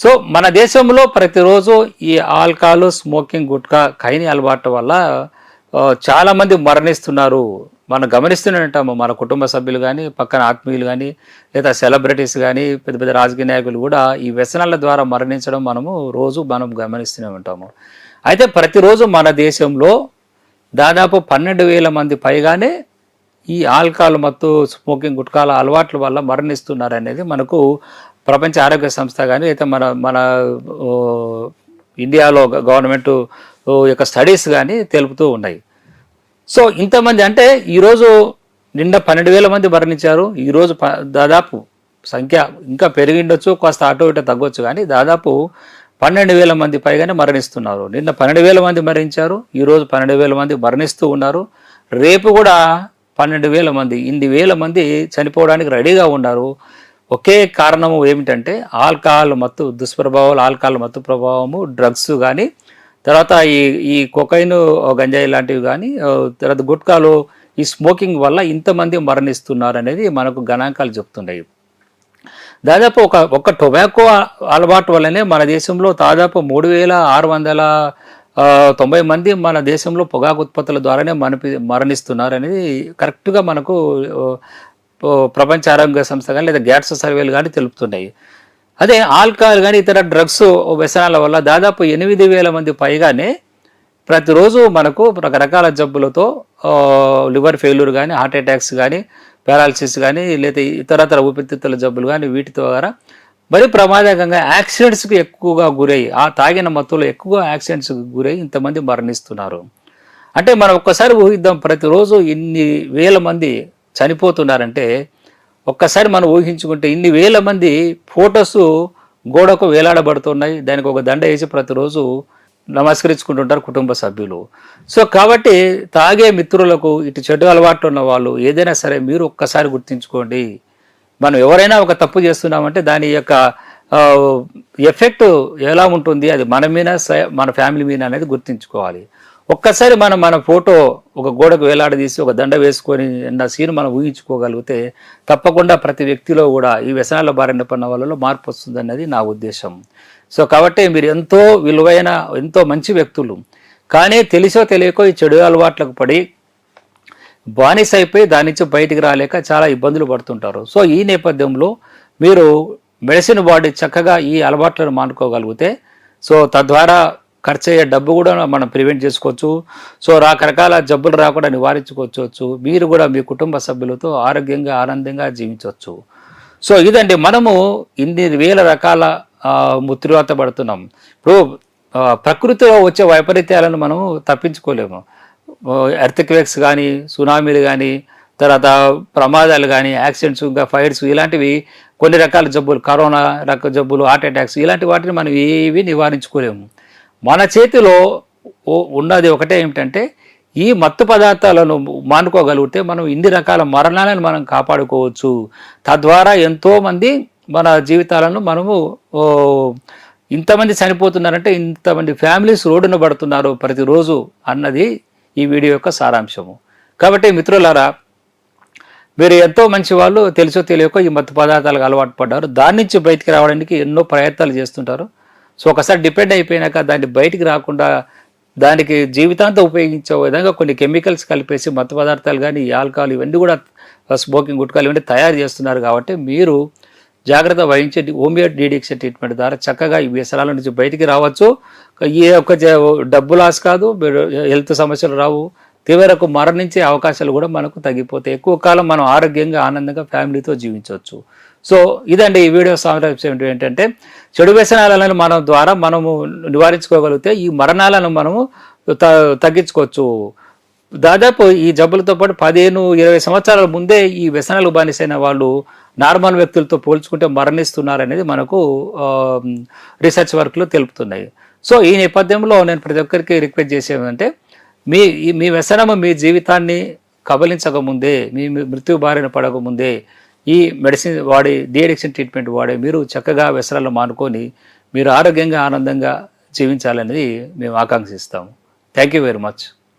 So మన దేశంలో ప్రతిరోజు ఈ ఆల్కహాల్ స్మోకింగ్ గుట్కా ఖైని అలవాటు వల్ల చాలామంది మరణిస్తున్నారు. మనం గమనిస్తూనే ఉంటాము మన కుటుంబ సభ్యులు కానీ పక్కన ఆత్మీయులు కానీ లేదా సెలబ్రిటీస్ కానీ పెద్ద పెద్ద రాజకీయ నాయకులు కూడా ఈ వ్యసనాల ద్వారా మరణించడం మనము రోజు మనం గమనిస్తూనే ఉంటాము అయితే ప్రతిరోజు మన దేశంలో దాదాపు పన్నెండు వేల మంది పైగానే ఈ ఆల్కహాల్ మత్తు స్మోకింగ్ గుట్కాల అలవాట్ల వల్ల మరణిస్తున్నారు అనేది మనకు ప్రపంచ ఆరోగ్య సంస్థ కానీ అయితే మన మన ఇండియాలో గవర్నమెంట్ యొక్క స్టడీస్ కానీ తెలుపుతూ ఉన్నాయి. సో ఇంతమంది అంటే ఈరోజు నిన్న పన్నెండు వేల మంది మరణించారు. ఈరోజు ప దాదాపు సంఖ్య ఇంకా పెరిగిండొచ్చు కాస్త అటు ఇటు తగ్గొచ్చు కానీ దాదాపు పన్నెండు వేల మంది పైగానే మరణిస్తున్నారు. నిన్న పన్నెండు వేల మంది మరణించారు. ఈరోజు పన్నెండు వేల మంది మరణిస్తూ ఉన్నారు. రేపు కూడా పన్నెండు వేల మంది. ఇన్ని వేల మంది చనిపోవడానికి రెడీగా ఉన్నారు. ఒకే కారణము ఏమిటంటే ఆల్కహాల్ మత్తు దుష్ప్రభావాలు ఆల్కహాల్ మత్తు ప్రభావము డ్రగ్స్ కానీ తర్వాత ఈ ఈ కొకైన్ గంజాయి లాంటివి కానీ తర్వాత గుట్కాలు ఈ స్మోకింగ్ వల్ల ఇంతమంది మరణిస్తున్నారు అనేది మనకు గణాంకాలు చెప్తున్నాయి దాదాపు ఒక ఒక టొబాకో అలవాటు వల్లనే మన దేశంలో దాదాపు మూడు వేల ఆరు వందల తొంభై మంది మన దేశంలో పొగాకు ఉత్పత్తుల ద్వారానే మనపి మరణిస్తున్నారు అనేది కరెక్ట్గా మనకు ప్రపంచ ఆరోగ్య సంస్థ కానీ లేదా గ్యాట్స్ సర్వేలు కానీ తెలుపుతున్నాయి. అదే ఆల్కహాల్ కానీ ఇతర డ్రగ్స్ వ్యసనాల వల్ల దాదాపు ఎనిమిది వేల మంది పైగానే ప్రతిరోజు మనకు రకరకాల జబ్బులతో లివర్ ఫెయిల్యూర్ కానీ హార్ట్ అటాక్స్ కానీ పారాలసిస్ కానీ లేదా ఇతరతర ఊపిరితిత్తుల జబ్బులు కానీ వీటి ద్వారా మరి ప్రమాదకంగా యాక్సిడెంట్స్కి ఎక్కువగా గురై ఆ తాగిన మత్తులో ఎక్కువగా యాక్సిడెంట్స్కి గురై ఇంతమంది మరణిస్తున్నారు. అంటే మనం ఒక్కసారి ఊహిద్దాం ప్రతిరోజు ఇన్ని వేల మంది చనిపోతున్నారంటే ఒక్కసారి మనం ఊహించుకుంటే ఇన్ని వేల మంది ఫోటోస్ గోడకు వేలాడబడుతున్నాయి. దానికి ఒక దండ వేసి ప్రతిరోజు నమస్కరించుకుంటుంటారు కుటుంబ సభ్యులు. సో కాబట్టి తాగే మిత్రులకు ఇటు చెడు అలవాటు ఉన్న వాళ్ళు ఏదైనా సరే మీరు ఒక్కసారి గుర్తించుకోండి. మనం ఎవరైనా ఒక తప్పు చేస్తున్నామంటే దాని యొక్క ఎఫెక్ట్ ఎలా ఉంటుంది అది మన మీద మన ఫ్యామిలీ మీద అనేది గుర్తించుకోవాలి. ఒక్కసారి మనం మన ఫోటో ఒక గోడకు వేలాడదీసి ఒక దండ వేసుకొని అన్న సీన్ మనం ఊహించుకోగలిగితే తప్పకుండా ప్రతి వ్యక్తిలో కూడా ఈ వ్యసనాల బారిన పడిన వాళ్ళలో మార్పు వస్తుందన్నది నా ఉద్దేశం. సో కాబట్టి మీరు ఎంతో విలువైన ఎంతో మంచి వ్యక్తులు. కానీ తెలిసో తెలియకో ఈ చెడు అలవాట్లకు పడి బానిస అయిపోయి దాని నుంచి బయటికి రాలేక చాలా ఇబ్బందులు పడుతుంటారు. సో ఈ నేపథ్యంలో మీరు మెడిసిన్ వాడి చక్కగా ఈ అలవాట్లను మానుకోగలిగితే సో తద్వారా ఖర్చు అయ్యే డబ్బు కూడా మనం ప్రివెంట్ చేసుకోవచ్చు. సో రకరకాల జబ్బులు రాకుండా నివారించుకోవచ్చు. మీరు కూడా మీ కుటుంబ సభ్యులతో ఆరోగ్యంగా ఆనందంగా జీవించవచ్చు. సో ఇదండి. మనము ఇన్ని వేల రకాల ఆ, ముత్రివాత పడుతున్నాం. ఇప్పుడు ప్రకృతిలో వచ్చే వైపరీత్యాలను మనము తప్పించుకోలేము. ఎర్త్క్వేక్స్ కానీ సునామీలు కానీ తర్వాత ప్రమాదాలు కానీ యాక్సిడెంట్స్ ఇంకా ఫైర్స్ ఇలాంటివి కొన్ని రకాల జబ్బులు కరోనా రక జబ్బులు హార్ట్ అటాక్స్ ఇలాంటి వాటిని మనం ఏవి నివారించుకోలేము. మన చేతిలో ఉన్నది ఒకటే ఏమిటంటే ఈ మత్తు పదార్థాలను మానుకోగలిగితే మనం ఇన్ని రకాల మరణాలను మనం కాపాడుకోవచ్చు. తద్వారా ఎంతోమంది మన జీవితాలను మనము ఇంతమంది చనిపోతున్నారంటే ఇంతమంది ఫ్యామిలీస్ రోడ్డున పడుతున్నారు ప్రతిరోజు అన్నది ఈ వీడియో యొక్క సారాంశము. కాబట్టి మిత్రులారా మీరు ఎంతో మంచి వాళ్ళు తెలుసో తెలియకో ఈ మత్తు పదార్థాలకు అలవాటు పడ్డారు. దాని నుంచి బయటికి రావడానికి ఎన్నో ప్రయత్నాలు చేస్తుంటారు. సో ఒకసారి డిపెండ్ అయిపోయినాక దాన్ని బయటికి రాకుండా దానికి జీవితాంతం ఉపయోగించే విధంగా కొన్ని కెమికల్స్ కలిపేసి మత్తు పదార్థాలు కానీ ఆల్కహాల్ ఇవన్నీ కూడా స్మోకింగ్ గుట్కాలు ఇవన్నీ తయారు చేస్తున్నారు కాబట్టి మీరు జాగ్రత్త వహించే హోమియో డీడిక్షన్ ట్రీట్మెంట్ ద్వారా చక్కగా ఈ వ్యసనాల నుంచి బయటికి రావచ్చు. ఈ యొక్క జ- డబ్బు లాస్ కాదు మీరు హెల్త్ సమస్యలు రావు. తీవ్రకు మరణించే అవకాశాలు కూడా మనకు తగ్గిపోతాయి. ఎక్కువ కాలం మనం ఆరోగ్యంగా ఆనందంగా ఫ్యామిలీతో జీవించవచ్చు. సో ఇదండి ఈ వీడియో సారాంశం ఏంటంటే చెడు వ్యసనాలను మనం ద్వారా మనము నివారించుకోగలిగితే ఈ మరణాలను మనము త- తగ్గించుకోవచ్చు. దాదాపు ఈ జబ్బులతో పాటు పదిహేను ఇరవై సంవత్సరాల ముందే ఈ వ్యసనాలు బానిసైన వాళ్ళు నార్మల్ వ్యక్తులతో పోల్చుకుంటే మరణిస్తున్నారనేది మనకు రీసెర్చ్ వర్క్లు తెలుపుతున్నాయి. సో ఈ నేపథ్యంలో నేను ప్రతి ఒక్కరికి రిక్వెస్ట్ చేసేదంటే మీ ఈ- మీ వ్యసనము మీ జీవితాన్ని కబలించకముందే మీ మీ మృత్యు బారిన పడకముందే ఈ మెడిసిన్ వాడి డిఎడిక్షన్ ట్రీట్మెంట్ వాడే మీరు చక్కగా వ్యసనాలు మానుకొని మీరు ఆరోగ్యంగా ఆనందంగా జీవించాలనేది మేము ఆకాంక్షిస్తాము. Thank you very much.